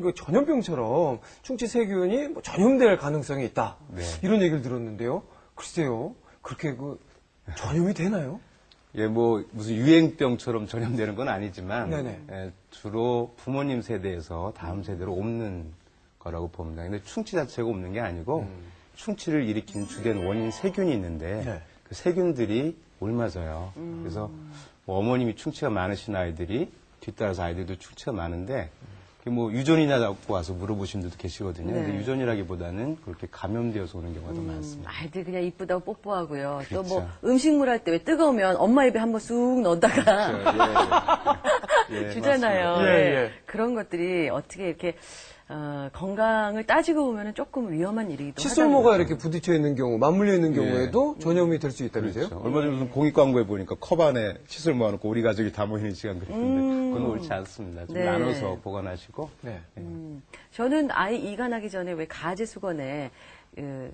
그 전염병처럼 충치 세균이 뭐 전염될 가능성이 있다. 네. 이런 얘기를 들었는데요. 글쎄요. 그렇게 그 전염이 되나요? 예, 뭐 무슨 유행병처럼 전염되는 건 아니지만. 예, 주로 부모님 세대에서 다음 세대로 옮는 거라고 봅니다. 근데 충치 자체가 옮는 게 아니고 충치를 일으킨 주된 원인 세균이 있는데 네. 그 세균들이 옮아져요. 그래서 뭐 어머님이 충치가 많으신 아이들이 뒤따라서 아이들도 충치가 많은데 그게 뭐 유전이냐고 와서 물어보신 분들도 계시거든요. 네. 근데 유전이라기보다는 그렇게 감염되어서 오는 경우가 더 음, 많습니다. 아이들 그냥 이쁘다고 뽀뽀하고요. 또뭐 그렇죠. 음식물 할 때 왜 뜨거우면 엄마 입에 한번 쑥 넣었다가 예, 예. 예, 주잖아요. 맞습니다. 예, 네. 예. 그런 것들이 어떻게 이렇게 어, 건강을 따지고 보면 조금 위험한 일이기도 칫솔 하다는 모가 거죠. 이렇게 부딪혀 있는 경우, 맞물려 있는 예. 경우에도 전염이 될 수 있다면서요? 그렇죠. 얼마 전에 무슨 공익 광고에 보니까 컵 안에 칫솔 모아놓고 우리 가족이 다 모이는 시간 그랬는데 그건 옳지 않습니다. 좀 네. 나눠서 보관하시고 네. 저는 아이 이가 나기 전에 왜 가지 수건에 그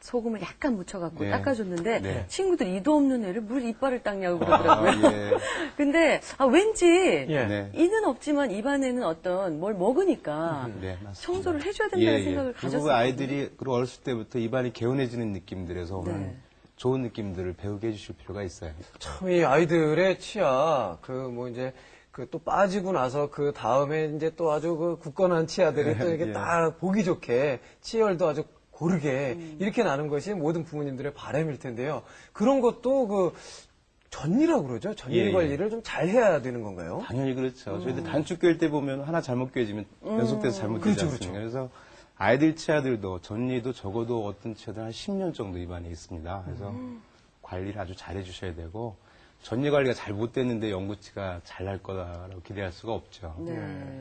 소금을 약간 묻혀갖고 네. 닦아줬는데 네. 친구들 이도 없는 애를 물 이빨을 닦냐고 그러더라고요. 아, 예. 근데 아, 왠지 예. 네. 이는 없지만 입안에는 어떤 뭘 먹으니까 네, 맞습니다. 청소를 해줘야 된다는 생각을 그리고 가졌어요. 그 아이들이 그리고 어렸을 때부터 입안이 개운해지는 느낌들에서 오는 네. 좋은 느낌들을 배우게 해주실 필요가 있어요. 참 이 아이들의 치아 그 뭐 이제 그또 빠지고 나서 그 다음에 이제 또 아주 그 굳건한 치아들이 또 이렇게 예. 딱 보기 좋게 치열도 아주 고르게 음. 이렇게 나는 것이 모든 부모님들의 바람일 텐데요. 그런 것도 그 전이라고 그러죠. 전일 예, 예. 관리를 좀잘 해야 되는 건가요? 당연히 그렇죠. 저희들 단축 꿰일 때 보면 하나 잘못 꿰지면 연속돼서 잘못되지 그렇죠, 않습니까? 그래서 아이들 치아들도 전리도 적어도 어떤 치아들 한 10년 정도 입안에 있습니다. 그래서 관리를 아주 잘 해 주셔야 되고 전리 관리가 잘 못됐는데 영구치가 잘 날 거다라고 기대할 수가 없죠. 네.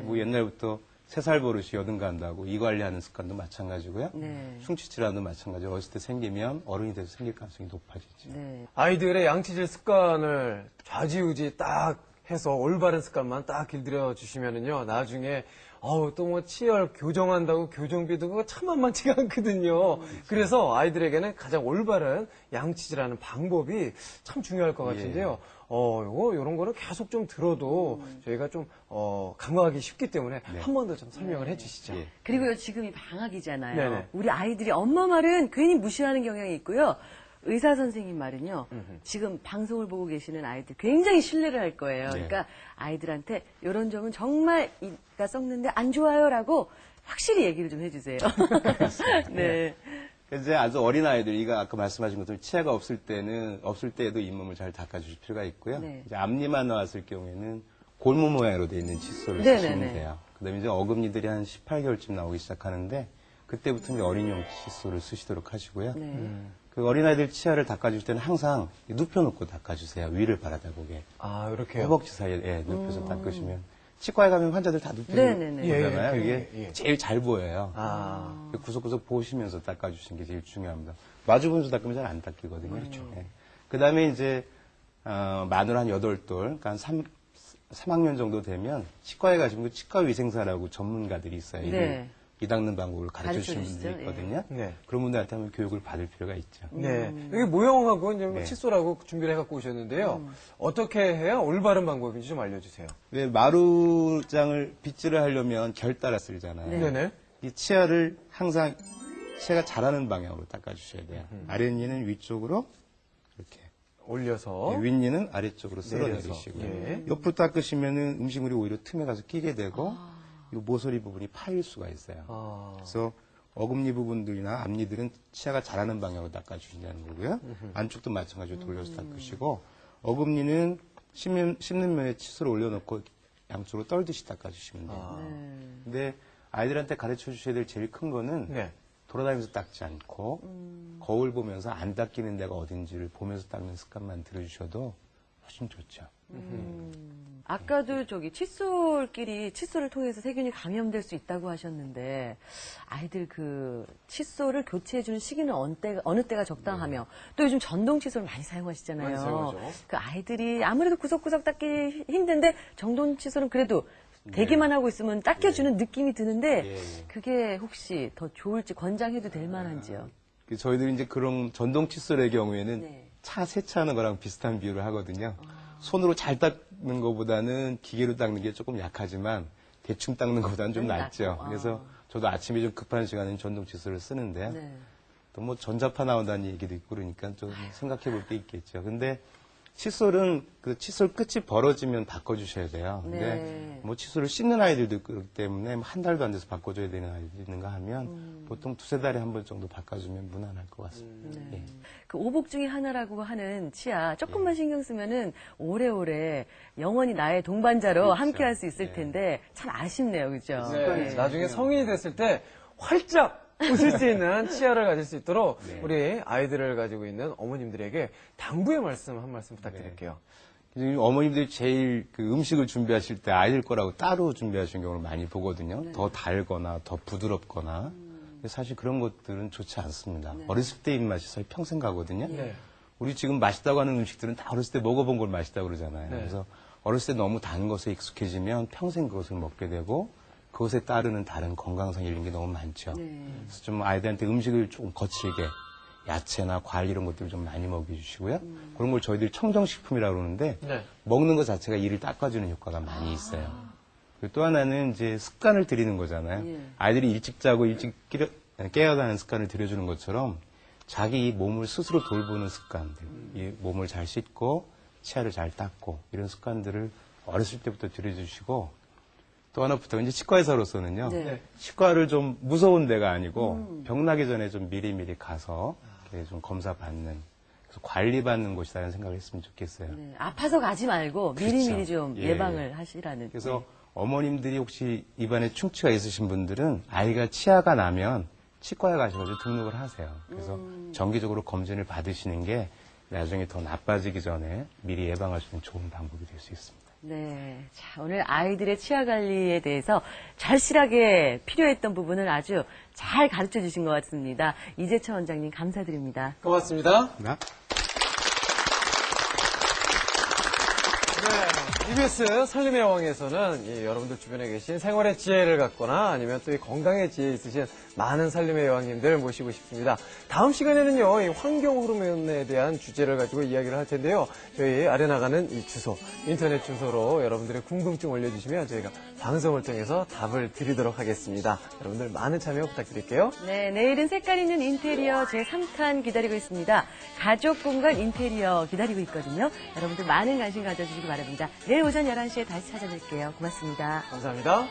뭐 옛날부터 세살 버릇이 여든 간다고 이 관리하는 습관도 마찬가지고요. 네. 충치 질환도 마찬가지로 어렸을 때 생기면 어른이 돼서 생길 가능성이 높아지죠. 네. 아이들의 양치질 습관을 좌지우지 딱 해서 올바른 습관만 딱 길들여 주시면은요, 나중에, 어우, 또 뭐 치열 교정한다고 교정비도 그거 참 만만치가 않거든요. 그래서 아이들에게는 가장 올바른 양치질하는 방법이 참 중요할 것 같은데요. 어, 요거, 요런 거는 계속 좀 들어도 저희가 좀, 어, 강화하기 쉽기 때문에 한 번 더 좀 설명을 해 주시죠. 예. 그리고 지금이 방학이잖아요. 네네. 우리 아이들이 엄마 말은 괜히 무시하는 경향이 있고요. 의사 선생님 말은요. 지금 방송을 보고 계시는 아이들 굉장히 신뢰를 할 거예요. 네. 그러니까 아이들한테 이런 점은 정말 이가 썩는데 안 좋아요라고 확실히 얘기를 좀 해주세요. 네. 이제 아주 어린 아이들, 이거 아까 말씀하신 것처럼 치아가 없을 때는, 없을 때에도 잇몸을 잘 닦아주실 필요가 있고요. 네. 이제 앞니만 나왔을 경우에는 골무 모양으로 되어 있는 칫솔을 네네네. 쓰시면 돼요. 그 다음에 이제 어금니들이 한 18개월쯤 나오기 시작하는데, 그때부터 이제 어린이용 칫솔을 쓰시도록 하시고요. 네. 그 어린아이들 치아를 닦아줄 때는 항상 눕혀놓고 닦아주세요. 위를 바라다 보게. 아, 이렇게요? 허벅지 사이에 예, 눕혀서 닦으시면. 치과에 가면 환자들 다 눕히고. 그러잖아요. 예, 예, 이게 예, 예. 제일 잘 보여요. 아. 구석구석 보시면서 닦아주시는 게 제일 중요합니다. 마주보면서 닦으면 잘 안 닦이거든요. 그 다음에 이제, 어, 마늘 한 8돌, 그러니까 한 3, 3학년 정도 되면 치과에 가시면 그 치과 위생사라고 전문가들이 있어요. 네. 이 닦는 방법을 가르쳐 주시는 분들이. 있거든요. 네. 그런 분들한테 한번 교육을 받을 필요가 있죠. 네. 여기 모형하고 이제 뭐 네. 칫솔하고 준비를 해갖고 오셨는데요. 어떻게 해야 올바른 방법인지 좀 알려주세요. 왜 마루장을 빗질을 하려면 결 따라 쓰잖아요. 네. 네네. 이 치아를 항상 치아가 자라는 방향으로 닦아주셔야 돼요. 아랫니는 위쪽으로 이렇게 올려서. 네, 윗니는 아래쪽으로 쓸어 어? 내려서. 내리시고요. 예. 옆으로 닦으시면은 음식물이 오히려 틈에 가서 끼게 되고 이 모서리 부분이 파일 수가 있어요. 아. 그래서 어금니 부분들이나 앞니들은 치아가 자라는 방향으로 닦아주신다는 거고요. 안쪽도 마찬가지로 돌려서 닦으시고 어금니는 씹는, 씹는 면에 칫솔을 올려놓고 양쪽으로 떨듯이 닦아주시면 돼요. 아. 네. 근데 아이들한테 가르쳐 주셔야 될 제일 큰 거는 네. 돌아다니면서 닦지 않고 거울 보면서 안 닦이는 데가 어딘지를 보면서 닦는 습관만 들여주셔도 훨씬 좋죠. 아까도 저기 칫솔끼리 칫솔을 통해서 세균이 감염될 수 있다고 하셨는데 아이들 그 칫솔을 교체해 주는 시기는 어느 때가, 어느 때가 적당하며 또 요즘 전동 칫솔 많이 사용하시잖아요. 많이 사용하죠. 그 아이들이 아무래도 구석구석 닦기 힘든데 전동 칫솔은 그래도 대기만 하고 있으면 닦여주는 느낌이 드는데 예, 예. 그게 혹시 더 좋을지 권장해도 될 만한지요. 그 저희들이 이제 그런 전동 칫솔의 경우에는 네. 차 세차하는 거랑 비슷한 비유를 하거든요. 손으로 잘 닦 는 것보다는 기계로 닦는 게 조금 약하지만 대충 닦는 것보다는 좀좀 낫죠. 낫고, 아. 그래서 저도 아침에 좀 급한 시간에는 전동 칫솔을 쓰는데 네. 또 뭐 전자파 나온다는 얘기도 있고 그러니까 좀 생각해 볼 게 있겠죠. 근데 칫솔은 그 칫솔 끝이 벌어지면 바꿔주셔야 돼요. 근데 네. 뭐 칫솔을 씻는 아이들도 그렇기 때문에 뭐한 달도 안 돼서 바꿔줘야 되는 아이들이 있는가 하면 음. 보통 두세 달에 한 번 정도 바꿔주면 무난할 것 같습니다. 예. 그 오복 중에 하나라고 하는 치아 조금만 신경 쓰면은 오래오래 영원히 나의 동반자로 그렇죠. 함께 할 수 있을 네. 텐데 참 아쉽네요. 그죠? 네, 예. 나중에 성인이 됐을 때 활짝 웃을 수 있는 치아를 가질 수 있도록 네. 우리 아이들을 가지고 있는 어머님들에게 당부의 말씀 한 말씀 부탁드릴게요. 지금 어머님들이 제일 그 음식을 준비하실 때 아이들 거라고 따로 준비하시는 경우를 많이 보거든요. 네. 더 달거나 더 부드럽거나. 음. 사실 그런 것들은 좋지 않습니다. 네. 어렸을 때 입맛이 사실 평생 가거든요. 네. 우리 지금 맛있다고 하는 음식들은 다 어렸을 때 먹어본 걸 맛있다고 그러잖아요. 네. 그래서 어렸을 때 너무 단 것에 익숙해지면 평생 그것을 먹게 되고 그것에 따르는 다른 건강상 잃는 게 너무 많죠. 네. 그래서 좀 아이들한테 음식을 조금 거칠게 야채나 과일 이런 것들을 좀 많이 먹여주시고요. 그런 걸 저희들이 청정식품이라고 그러는데 네. 먹는 것 자체가 이를 닦아주는 효과가 많이 있어요. 그리고 또 하나는 이제 습관을 들이는 거잖아요. 예. 아이들이 일찍 자고 일찍 끼려, 깨어나는 습관을 들여주는 것처럼 자기 몸을 스스로 돌보는 습관들, 이 몸을 잘 씻고 치아를 잘 닦고 이런 습관들을 어렸을 때부터 들여주시고 또 하나 부터 이제 치과 의사로서는요. 네. 네. 치과를 좀 무서운 데가 아니고 병 나기 전에 좀 미리미리 가서 이렇게 좀 검사 받는 그래서 관리받는 곳이라는 생각을 했으면 좋겠어요. 네. 아파서 가지 말고 미리미리 그렇죠. 좀 예. 예방을 하시라는. 그래서 어머님들이 혹시 입안에 충치가 있으신 분들은 아이가 치아가 나면 치과에 가셔가지고 등록을 하세요. 그래서 음. 정기적으로 검진을 받으시는 게 나중에 더 나빠지기 전에 미리 예방할 수 있는 좋은 방법이 될 수 있습니다. 네. 자, 오늘 아이들의 치아 관리에 대해서 절실하게 필요했던 부분을 아주 잘 가르쳐 주신 것 같습니다. 이재철 원장님 감사드립니다. 고맙습니다. 나? 네, EBS 살림의 여왕에서는 이 여러분들 주변에 계신 생활의 지혜를 갖거나 아니면 또 이 건강의 지혜 있으신 많은 살림의 여왕님들 모시고 싶습니다. 다음 시간에는요, 이 환경 호르몬에 대한 주제를 가지고 이야기를 할 텐데요. 저희 아래 나가는 이 주소, 인터넷 주소로 여러분들의 궁금증 올려주시면 저희가 방송을 통해서 답을 드리도록 하겠습니다. 여러분들 많은 참여 부탁드릴게요. 네, 내일은 색깔 있는 인테리어 제3탄 기다리고 있습니다. 가족 공간 인테리어 기다리고 있거든요. 여러분들 많은 관심 가져주시기 바랍니다. 내일 오전 11시에 다시 찾아뵐게요. 고맙습니다. 감사합니다.